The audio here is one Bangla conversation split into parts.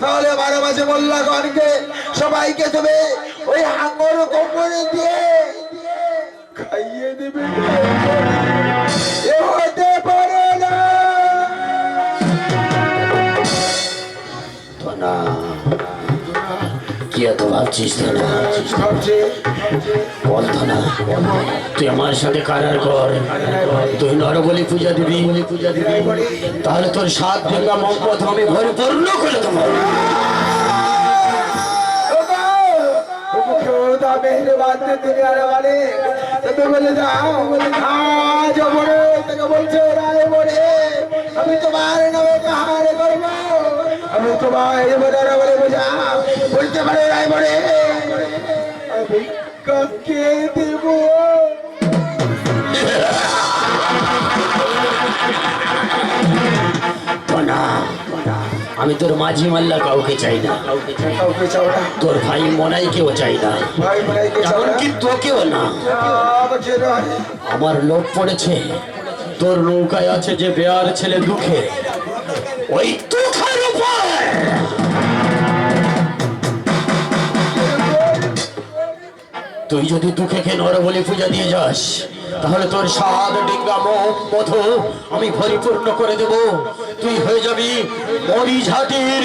তাহলে বারো মাসে মোল্লাগণকে সবাইকে তুমি ওই হাঙ্গর কোম্পানি দিয়ে খাইয়ে দেবে। হতে পারে না। তো কি এত ভাবছিস না। ভাবছি বল তো না। তুই আমার সাথে কারার কর তুই নরবলি পূজা দিবি। পূজা দিবি তাহলে তোর সাত দুর্গা মম্পথ আমি পরিপূর্ণ করে দেবো। খোদা মেহরবান দুনিয়ার তুমি বলে যাও আজ বড়ে তোকে বলছে রায় বড়ে আমি তোমার নামে কাহারে আমি তোমার বলে বলে বোঝা বলতে পারে রায় আমি কাকে দেব। আমি তোর মাঝি মাল্লা কাউকে চাই না। তোর ভাই মনাই কেউ চাই না। এমনকি তোকেও না। আমার লোক পড়েছে। তোর নৌকায় আছে যে বেয়ার ছেলে দুঃখে। ওই দুঃখের উপর! তুই যদি দুঃখে খেয়ে নরবলি পূজা দিয়ে যাস, তাহলে তোর সাদ ডিঙ্গা মধু আমি পরিপূর্ণ করে দেব। তুই হয়ে যাবি মরিঝাটির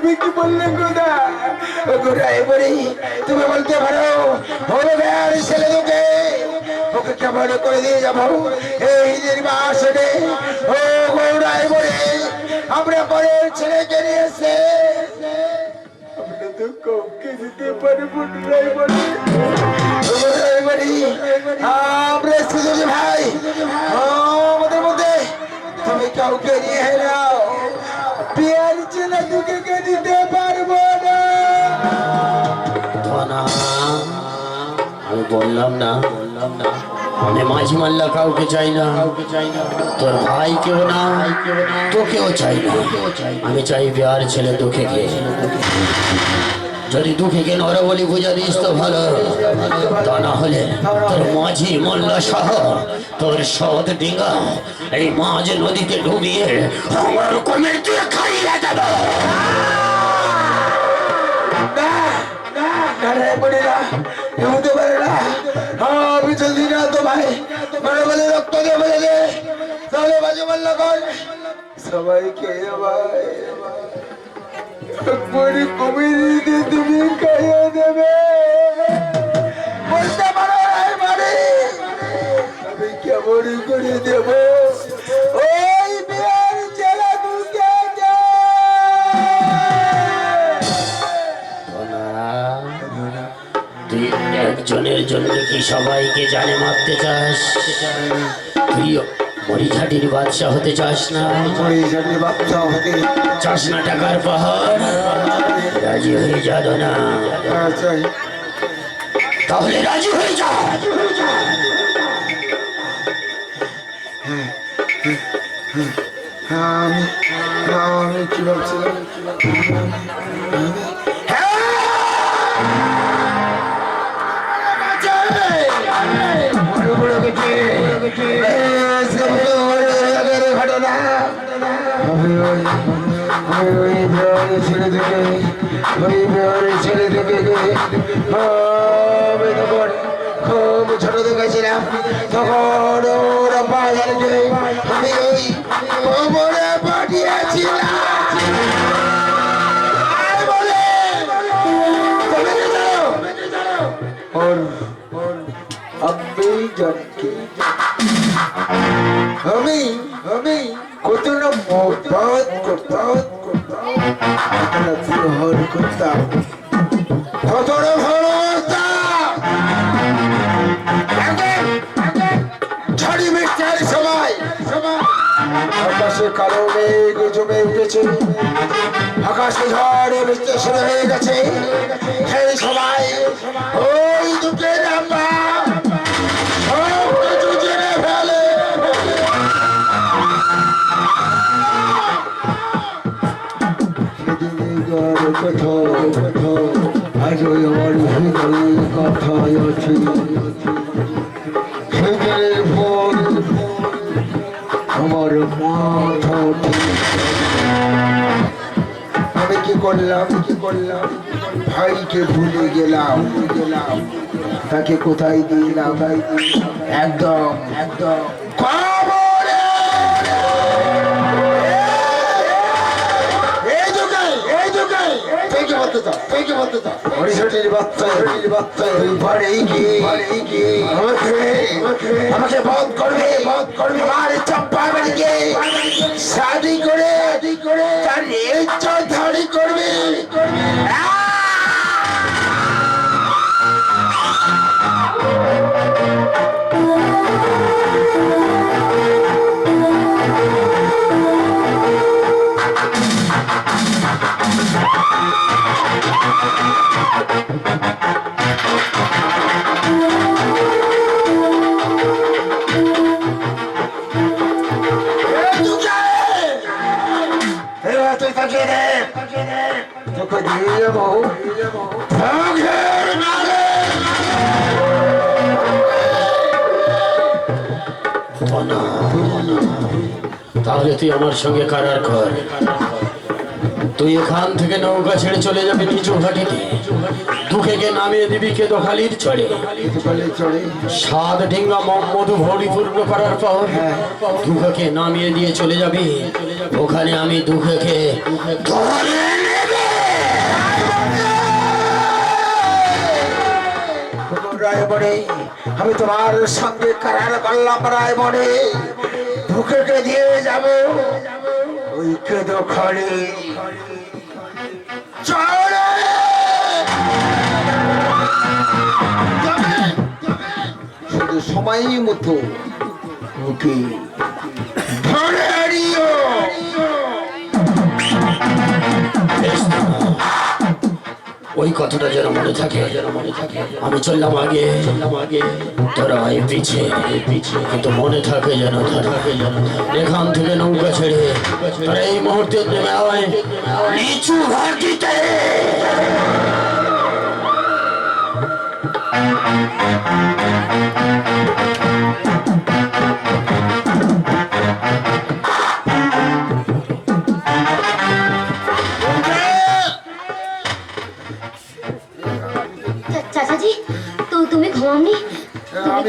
তুমি কি বললে গোদা গোদা, এবারে তুমি বলতে পারো, বড় বেয়ার ছেলে তোকে ওকে কেমন করে দিয়ে যাব? এই নির্বাসনে। ও গৌরা এবারে আমরা পরের ছেলেকে নিয়ে এসে ভাই, আমাদের মধ্যে তুমি কাউকে নিয়ে নাও না। আমি বললাম না বললাম না। আমি মাঝি মাল্লা কাউকে চাই না। কাউকে চাই না তোর ভাই কেউ না, তোকেও চাই না। আমি চাই বিহার ছেলে দুঃখে কে যদি দুঃখে কে নরবলি পূজা দিস তো ভালো। তা না হলে তোর মাঝি মোল্লা সহ তোর সদ ডিঙ্গা এই মাঝ নদীতে ডুবিয়ে আমার দিয়ে খাইয়ে দেবো। বলি বলে বলে সবাইকে কমিয়ে দিয়ে তুমি খাইয়ে দেবে। বলতে পারো বাড়ি আমি কেমন করে দেব? ওই একজনের জন্য কি সবাইকে জানে মারতে চাস? তুই মরিঝাটির বাদশা হতে চাস না? বাচ্চা হতে চাস না টাকার পাহাড়? রাজি হয়ে যা না তাহলে রাজি হয়ে যা। হ্যাঁ আমি হ্যাঁ আমি কি ভাবছিলাম? ছেলে থেকে ওই মেয়ের ছেলে থেকে আমি তখন খুব ছোট দেখেছিলাম তখন ওরা বাজারকে আমি ওই কোমরে পাঠিয়েছিলাম আব্বে জানকে আমি আমি কত না মহব্বত। করতাম করতাম কত না করতাম কত ভালোবাসতাম ঝড়ি সময় সময় আকাশে কালো মেঘ জমে উঠেছে। আকাশে ঝড় বৃষ্টি শুরু হয়ে গেছে। সেই সময় ওই নাম্বা কথা কথা আজ ওই আমার হৃদয়ের কথায় আছে হৃদয়ের পর আমি কি করলাম কি করলাম ভাইকে ভুলে গেলাম গেলাম তাকে কোথায় দিলাম একদম একদম। হরিষটির আমাকে, বধ করবে, বধ করবে। আমার চম্পা বাড়িকে শাদি করে, শাদি করে, তার ধারি করবে। তাহলে তুই আমার সঙ্গে কারার কর তুই এখান থেকে নৌকা ছেড়ে চলে যাবি নিচু ঘাটিতে দুঃখেকে নামিয়ে দিবি কে দোখালির চড়ে। সাত ঢেঙ্গা মধু ভরি পূর্ণ করার পর দুঃখকে নামিয়ে দিয়ে চলে যাবি। ওখানে আমি দুঃখকে রায় বনে আমি তোমার সঙ্গে কারার করলাম রায় বনে ভুকেকে দিয়ে যাব। ওই কেদো খড়ে। শুধু মতো ওকে ধরে। ওই কথাটা যেন মনে থাকে। আমি চললাম আগে। তোরা এই পিছে। এই পিছে কিন্তু মনে থাকে যেন এখান থেকে নৌকা ছেড়ে এই মুহূর্তে ঘাটিতে। চা-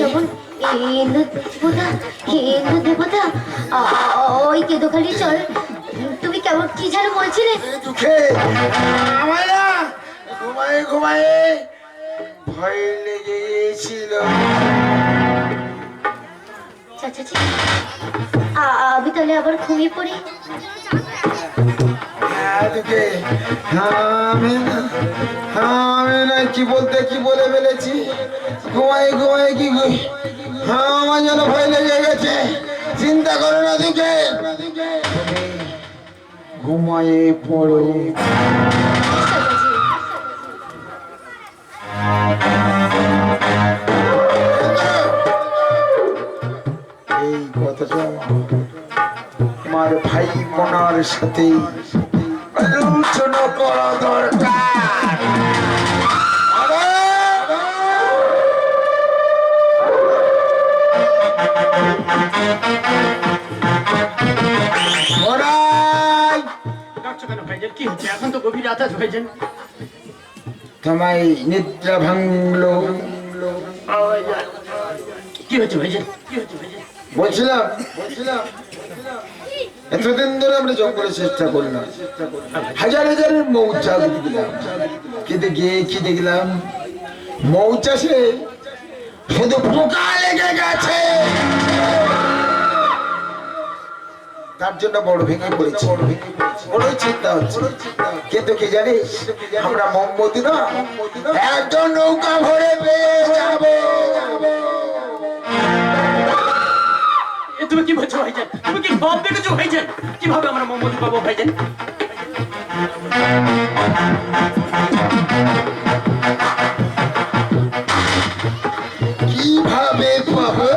কেমন ইন্দ্র দেবতা ওই কেদোখালি চল। তুমি কেমন কি যেন বলছিলে? ঘুমায় ঘুমায় ভয় লেগে গিয়েছিল আ- আমি তাহলে আবার ঘুমিয়ে পড়ি? না কি বলতে, কি বলে ফেলেছি? ঘুমায় ঘুমায় কি হ্যাঁ আমার যেন ভয় লেগে গেছে। চিন্তা করো না দুঃখে ঘুমায়ে পড়ো। এই কথাটা আমার ভাই মনার সাথে আলোচনা করা দরকার। এখন তো গভীর রাত তোমায় নিদ্রা ভাঙলো। কি হচ্ছে ভাইজান? কি হচ্ছে ভাইজান? বলছিলাম বলছিলাম। এতদিন ধরে আমরা জঙ্গলে চেষ্টা করলাম হাজার হাজার মৌচাক দিলাম কিন্তু গিয়ে কি দেখলাম মৌচাষে শুধু পোকা লেগে গেছে। তার জন্য বড় ভেঙে পড়েছে। বড় চিন্তা হচ্ছে। কিন্তু কি জানিস, আমরা মোমবতী না একজন নৌকা ভরে পেয়ে যাব। তুমি কি বলছো ভাইজান? তুমি কি সব দেখেছ ভাইজান? কীভাবে আমরা মোহাম্মদ পাবো ভাইজান? কীভাবে পাবো?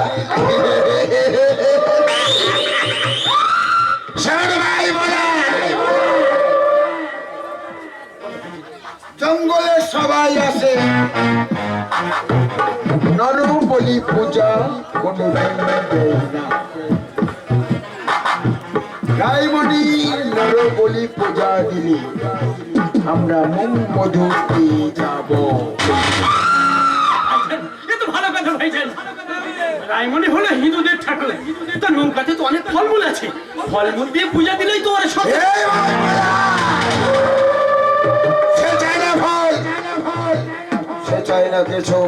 জঙ্গলে সবাই আসে নরু বলি পূজা কোনো না। বলি পূজা দিলে আমরা মুখ মধু পেয়ে যাব এ তো ভালো কথা ভাইজান রায়মণি হলো হিন্দুদের ঠাকুর। তো নৌকাতে তো অনেক ফলমূল আছে। ফলমূল দিয়ে পূজা দিলেই তো ওরা সব সে চায় না ফল। সে চায় না কিছু।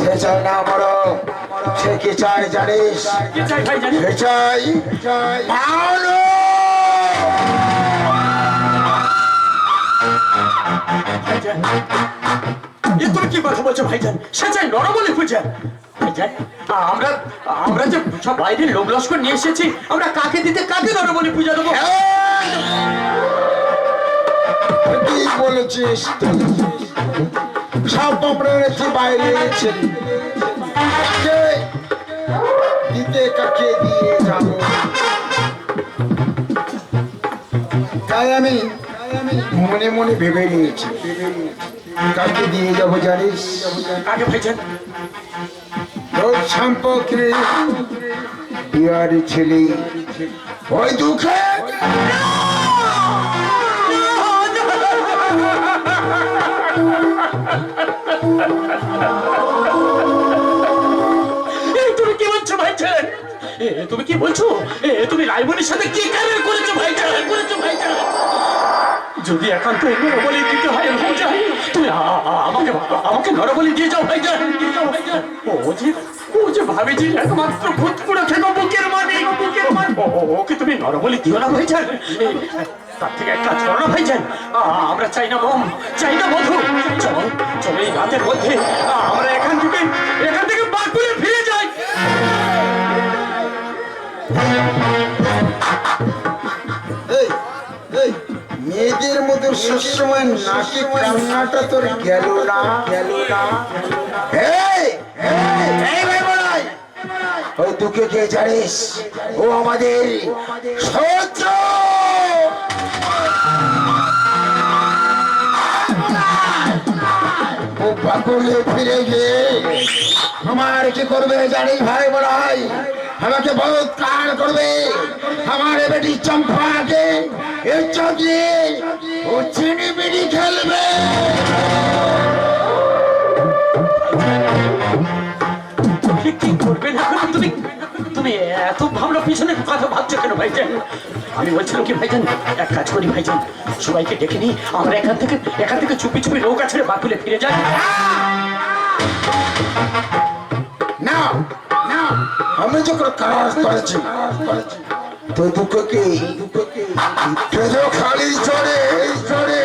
সে চায় না আমার সে কি চায় জানিস? কি চাই ভাইজান সে চাই ভালো এ তুমি কি কথা বলছো ভাইজান? সে চাই নরবলি পূজা ভাইজান, আমরা আমরা যে সব বাইরের লোক লস্কর নিয়ে এসেছি, আমরা কাকে দিতে কাকে নরবলি পূজা দেবো? কি বলেছিস সব এনেছি বাইরে এনেছেন দিতে কাকে দিয়ে যাব? তাই আমি মনে মনে ভেবে নিয়েছি। কাকে দিয়ে যাব জানিস? কাকে ভাইজান? তোর সম্পর্কে বিহারি ছেলে। ওই দুঃখে তুমি কি বলছো ভাইজান? তুমি কি বলছো? তুমি রায়মণির সাথে কি কারের করেছ ভাইজান করেছ ভাইজান? যদি একান্ত নরবলি দিতে হয় ভাইজান তুমি আমাকে আমাকে নরবলি দিয়ে যাও, ভাইজান। ও যে ও যে ভাবেছি, একমাত্র খুদ পুরো খেলো বুকের মানে। মানে ওকে তুমি নরবলি দিও না, ভাইজান। তার থেকে এক কাজ করো না, ভাইজান। আমরা চাই না বম চাই না মধু। চলো চলো এই রাতের মধ্যে আমরা এখান থেকে এখান থেকে বাকুলে ফিরে যাই। এই এই মেয়েদের মতো সবসময় নাকি কান্নাটা তোর গেল না? গেল না ওই দুঃখে কে জানিস? ও আমাদের শত্রু ও পাকুলে ফিরে গিয়ে আমার কি করবে জানিস ভাই বলাই আমাকে বহুত কার করবে। আমার বেটি চম্পাকে ইজ্জত দিয়ে ও চিনিবিড়ি খেলবে। কি করবেন এখন তুমি তুমি এত ভাবনা পিছনে কথা ভাবছ কেন ভাইজান? আমি বলছিলাম কি ভাইজান এক কাজ করি ভাইজান সবাইকে ডেকে নিই আমরা এখান থেকে এখান থেকে চুপি চুপি নৌকা ছেড়ে বাকুলে ফিরে যাই। না না আমি যখন কাজ করেছি তো দুঃখকে কেঁদো খালি চড়ে চড়ে।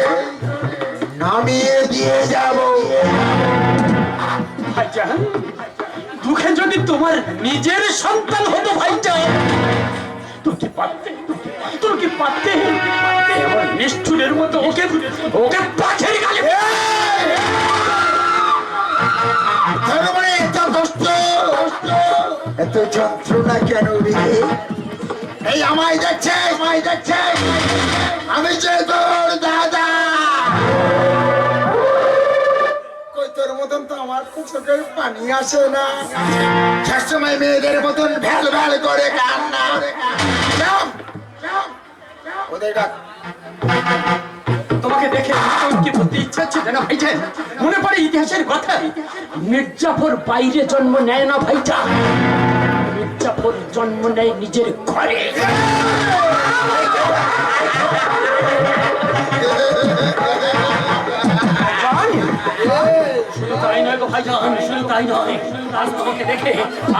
নামিয়ে দিয়ে যাব। ভাইজান দুঃখে যদি তোমার নিজের সন্তান হতো ভাইজান তুমি কি পারতে নিষ্ঠুরের মতো ওকে ওকে পাখের গালে মানে এত কষ্ট। এত যন্ত্রণা কেন রে? এই আমায় দেখছে আমায় দেখছে। আমি যে তোর দাদা। তোর মতন তো আমার পানি আসে না। মেয়েদের মতন ভ্যাল ভ্যাল করে তোমাকে দেখে ইচ্ছা হচ্ছে না মনে পড়ে ইতিহাসের কথা। মির্জাফর বাইরে জন্ম নেয় না ভাইজা মির্জাফর জন্ম নেয় নিজের ঘরে। শুধু তাই নয় গো ভাইজান শুধু তাই নয়। আজ তোমাকে দেখে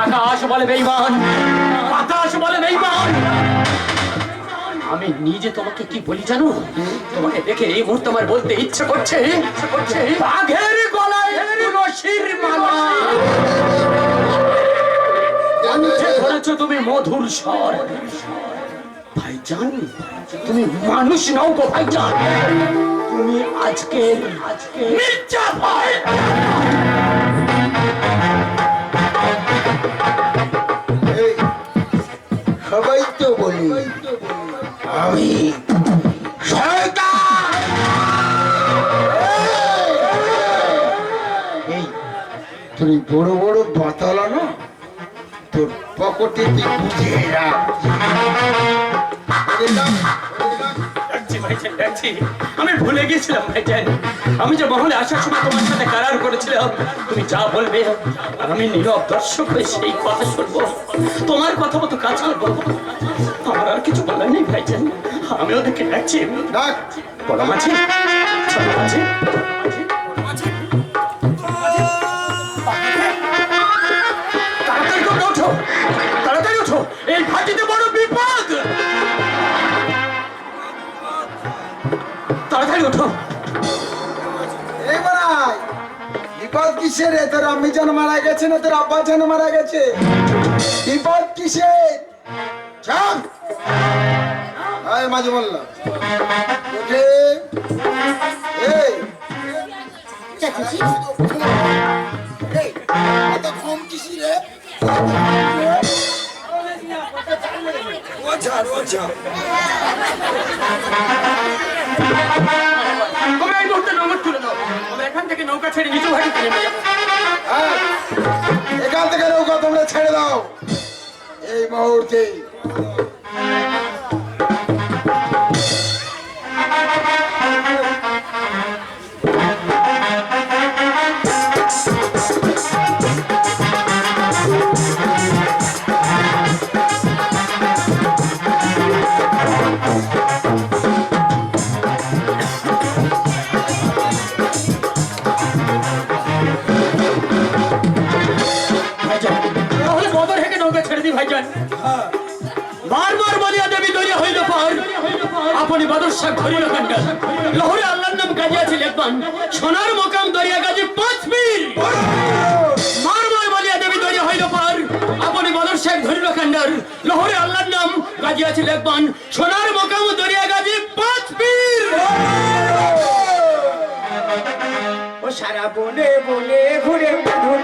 আকাশ বলে বেইমান বলে বেইমান। আমি নিজে তোমাকে কি বলি জানো? তোমাকে দেখে এই মুহূর্তে আমার বলতে ইচ্ছে করছে ইচ্ছে করছে বাঘের গলায় মালা। কণ্ঠে ধরেছ তুমি মধুর স্বর ভাইজান তুমি মানুষ নও গো ভাইজান তুমি আজকে আজকে মির্জাফর এই, সবাই তো বলি আমি এই বড় বড় বাতালা না তোর পকেটে তুই রাখ আমি ভুলে গিয়েছিলাম ভাইজান আমি যে মহলে আসার সময় তোমার সাথে কারার করেছিলাম তুমি যা বলবে আর আমি নীরব দর্শক হয়ে সেই কথা শুনব। তোমার কথা মতো কাজ করব আমার আর কিছু বলার নেই ভাইজান আমি ওদেরকে ডাকছি ডাক বড় মাঝি ছোট মাঝি। তাড়াতাড়ি ওঠো। বিপদ কিসের রে? তোর আম্মি যেন মারা গেছে না তোর আব্বা যেন মারা গেছে? বিপদ কিসের? মাঝে বললাম। এই। কম কিসি রে? ওঝা ওঝা তোমরা এই মুহূর্তে নৌকা তুলে দাও। আমরা এখান থেকে নৌকা ছেড়ে নিচু নেমে যাব হ্যাঁ, এখান থেকে নৌকা তোমরা ছেড়ে দাও। এই মুহূর্তে বারবার বলিয়া দেবী দরিয়া হইল পার আপনি বাদর শাহ ধরিল কান্ডা লহরে আল্লাহর নাম গাজি আছে লেখবান সোনার মোকাম দরিয়া গাজি পাঁচ মিল। বারবার বলিয়া দেবী দরিয়া হইল পার আপনি বাদর শাহ ধরিল কান্ডার লহরে আল্লাহর নাম গাজি আছে লেখবান মোকাম দরিয়া গাজি পাঁচ মিল। ও সারা বনে বনে ঘুরে মধুর